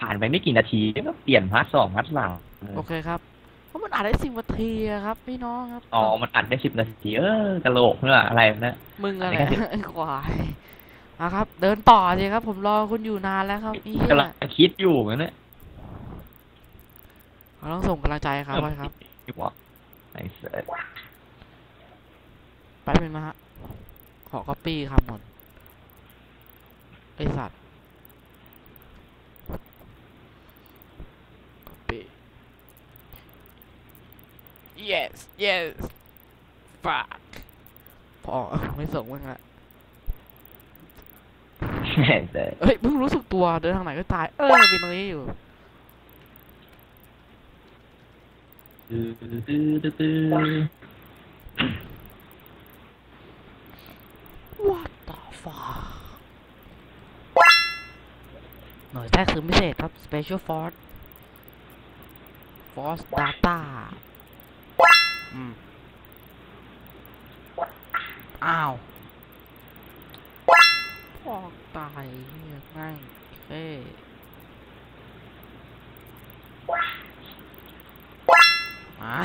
ผ่านไปไม่กี่นาทีก็เปลี่ยนพาร์ทสองพาร์ทสามโอเคครับเพราะมันอ่านได้สิบนาทีอะครับ พี่น้องครับอ๋อมันอัดได้สิบนาทีเออกะโหลกเนื้ออะไรนะมึงอะไรอันนี้ก็ไอ้ควายอะครับ เดินต่อสิครับ ผมรอคุณอยู่นานแล้วครับอีกำลังคิดอยู่เหมือนกันเนี่ยเราต้องส่งกำลังใจครับไว้ครับที่บอกไอ้เสือแป๊บนึงนะฮะขอ copy คำหมดไอสัตว์ copy yes yes fuck พอไม่ส่งมึงละไอ้เสือเฮ้ยเพิ่งรู้สึกตัวเดินทางไหนก็ตาย เออมีตรงนี้อยู่ตื้อตื้อตื้อตื้อ What the fuck หน่วยแทรกซึมพิเศษครับ Special Force Force Data อืม อ้าวพอกตายเฮียง่ายเอ้ยมา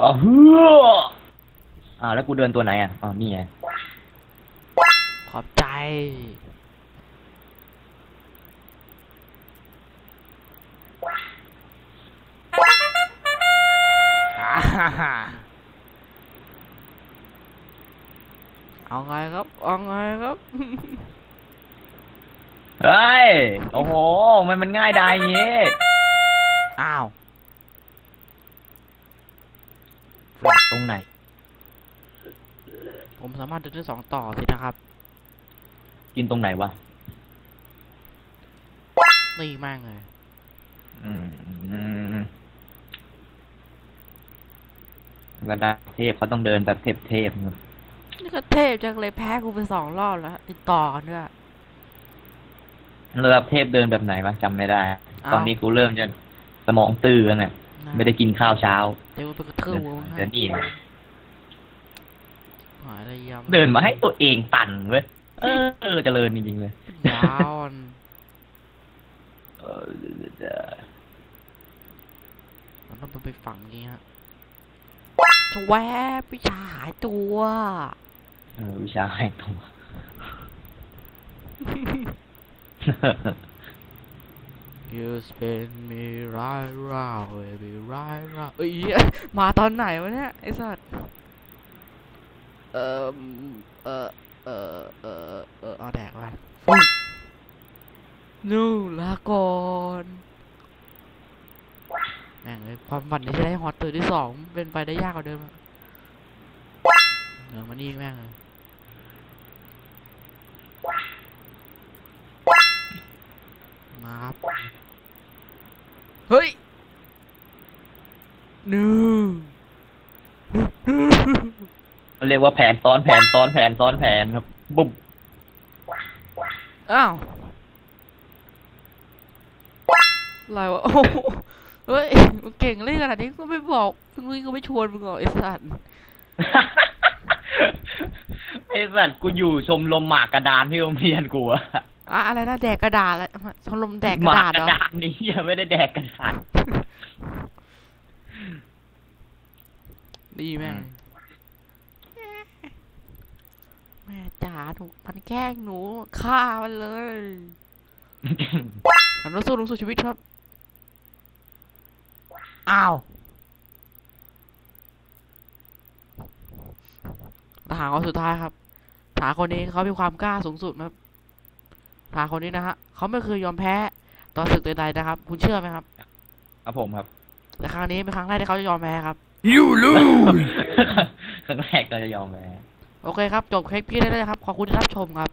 อ๋อเฮ้ออ่าวแล้วกูเดินตัวไหนอะ อ๋อ นี่ไง ขอบใจ ฮ่าฮ่าเอาไงครับ เอาไงครับ เฮ้ย โอ้โห มันมันง่ายดายอย่างงี้อ้าวตรงไหน ผมสามารถเดินได้สองต่อสินะครับ กินตรงไหนวะ นี่มากเลย อืม ระดับเทพเขาต้องเดินแบบเทพเทพๆนี่ก็เทพจังเลยแพ้กูไปสองรอบแล้วติดต่อกันด้วยระดับเทพเดินแบบไหนวะจำไม่ได้อ้าวตอนนี้กูเริ่มจะสมองตื้อแล้วเนี่ยนะไม่ได้กินข้าวเช้าเดี๋ยวไปกระทืบมึงเดินนี่หายอะไรยำเดินมาให้ตัวเองตันเว้ยเออเออเจริญจริงๆเลยยาวอ่อนเออเออมันต้องไปฝังนี้ฮะช แวบวิชาหายตัว เออวิชาให้ตัว You spin me right round baby right round เอ้ยเหี้ยมาตอนไหนวะเนี่ยไอ้สัสเอ่อเอ่อเอ่อเอ่อเอ่อเอาแดกไปนู่นลาก่อนแม่งเลยความฝันที่จะได้ฮอตตัวที่สองเป็นไปได้ยากกว่าเดิมอะเดี๋ยวมานี่แม่งเลยมาครับ เฮ้ยหนึ่งเขาเรียกว่าแผนซ้อนแผนซ้อนแผนซ้อนแผนครับ บุ้มอ้าวอะไรวะโอ้โห เฮ้ยมึงเก่งเล่นขนาดนี้ก็ไม่บอกมึงก็ไม่ชวนมึงหรอกไอ้สัตว์ไอ้สัตว์กูอยู่ชมรมหมากกระดานที่โรงเรียนกูอะอะอะไรนะแดกกระดาษแล้วชมรมแดกกหระมาดากษกเหรระอดานนี่ยังไม่ได้แดกกระดานดีแม่งอืมแม่จ๋าหนูมันแกล้งหนูฆ่ามันเลยมันต้องสู้ลงสู่ชีวิตครับ อ้าวทหารคนสุดท้ายครับทหารคนนี้เขามีความกล้าสูงสุดครับทหารคนนี้นะฮะเขาไม่เคยยอมแพ้ต่อศึกใดๆนะครับ คุณเชื่อไหมครับครับผมครับ แต่ครั้งนี้เป็นครั้งแรกที่เขาจะยอมแพ้ครับ you lose ครั้งแรกก็จะยอมแพ้โอเคครับ จบคลิปพี่ได้เลยครับ ขอบคุณที่รับชมครับ